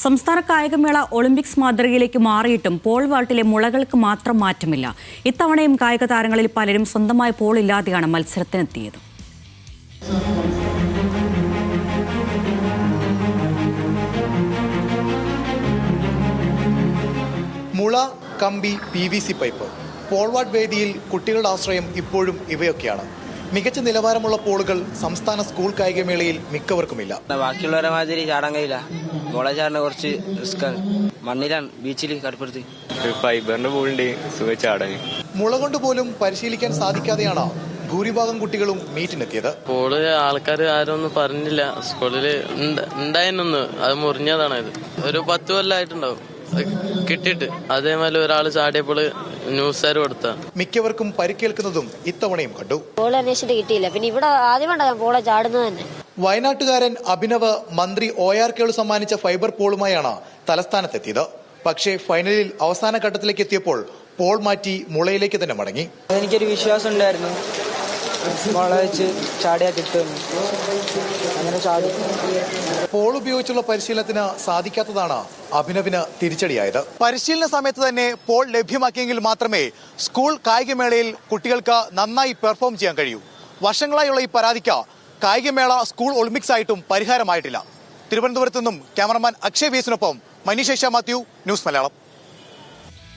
സംസ്ഥാന കായികമേള Olympics മാതൃകയിലേക്ക് മാറിയിട്ടും Paul വാൾട്ടിലെ മുളകൾക്ക് മാത്രം മാറ്റമില്ല. ഇത്തവണയും കായിക താരങ്ങളിൽ പലരും സ്വന്തമായ പോൾ ഇല്ലാതെയാണ് മത്സരത്തിനെത്തിയത്. മുള കമ്പി P V C pipe pole vault വേദിയിൽ കുട്ടികളുടെ ആശ്രയം ഇപ്പോഴും ഇവയൊക്കെയാണ്. മികച്ച നിലവാരമുള്ള പോളുകൾ സംസ്ഥാന സ്കൂൾ കായികമേളയിൽ മിക്കവർക്കുമില്ല. ബാക്കിയുള്ളവരെ മാതിരി ചാടാൻ കഴിയില്ല. മുള ചാടിന കുറച്ച് റിസ്ക്കാണ് മണ്ണിലാണ് ബീച്ചിൽ കടുപ്പെടുത്ത് ഒരു ഫൈബറിന്റെ ബോളുണ്ട് സുഖം ചാടാൻ മുള കൊണ്ട് പോലും പരിശീലിക്കാൻ സാധിക്കാതെയാണ് ഭൂരിഭാഗം കുട്ടികളും മീറ്റിനെത്തിയത്. സ്കൂൾ ആൾക്കാർ ആരും ഒന്നും പറഞ്ഞില്ല. സ്കൂളിൽ ഉണ്ടായിരുന്നു അത് മുറിഞ്ഞതാണ് ഇത്. ഒരു പത്ത് കൊല്ലമായിട്ടുണ്ടാവും കിട്ടിട്ട് കിട്ടിയിട്ട്. അതേമാതിരി ഒരാൾ ചാടിയപ്പോൾ ന്യൂസുകാർ കൊടുത്ത. മിക്കവർക്കും പരിക്കേൽക്കുന്നതും ഇത്തവണയും കണ്ടു. അന്വേഷിച്ചിട്ട് കിട്ടിയില്ല. പിന്നെ ഇവിടെ ആദ്യമായിട്ടാണ് ചാടുന്നത് തന്നെ. വയനാട്ടുകാരൻ അഭിനവ് മന്ത്രി ഒ ആർ കേളു സമ്മാനിച്ച ഫൈബർ പോളുമായാണ് തലസ്ഥാനത്തെത്തിയത്. പക്ഷേ ഫൈനലിൽ അവസാന ഘട്ടത്തിലേക്ക് എത്തിയപ്പോൾ പോൾ മാറ്റി മുളയിലേക്ക് തന്നെ മടങ്ങി. എനിക്കൊരു വിശ്വാസം ഉണ്ടായിരുന്നു മുള വെച്ച് ചാടിയാ കിട്ടുമെന്ന്. അങ്ങനെ ചാടി. പോൾ ഉപയോഗിച്ചുള്ള പരിശീലനത്തിന് സാധിക്കാത്തതാണ് അഭിനവിന് തിരിച്ചടിയായത്. പരിശീലന സമയത്ത് തന്നെ പോൾ ലഭ്യമാക്കിയെങ്കിൽ മാത്രമേ സ്കൂൾ കായികമേളയിൽ കുട്ടികൾക്ക് നന്നായി പെർഫോം ചെയ്യാൻ കഴിയൂ. വർഷങ്ങളായുള്ള ഈ പരാതിക്ക് കായികമേള സ്കൂൾ ഒളിമ്പിക്സ് ആയിട്ടും പരിഹാരമായിട്ടില്ല. തിരുവനന്തപുരത്ത് നിന്നും ക്യാമറമാൻ അക്ഷയ് വീസിനൊപ്പം മനീഷ് മാത്യു ന്യൂസ് മലയാളം.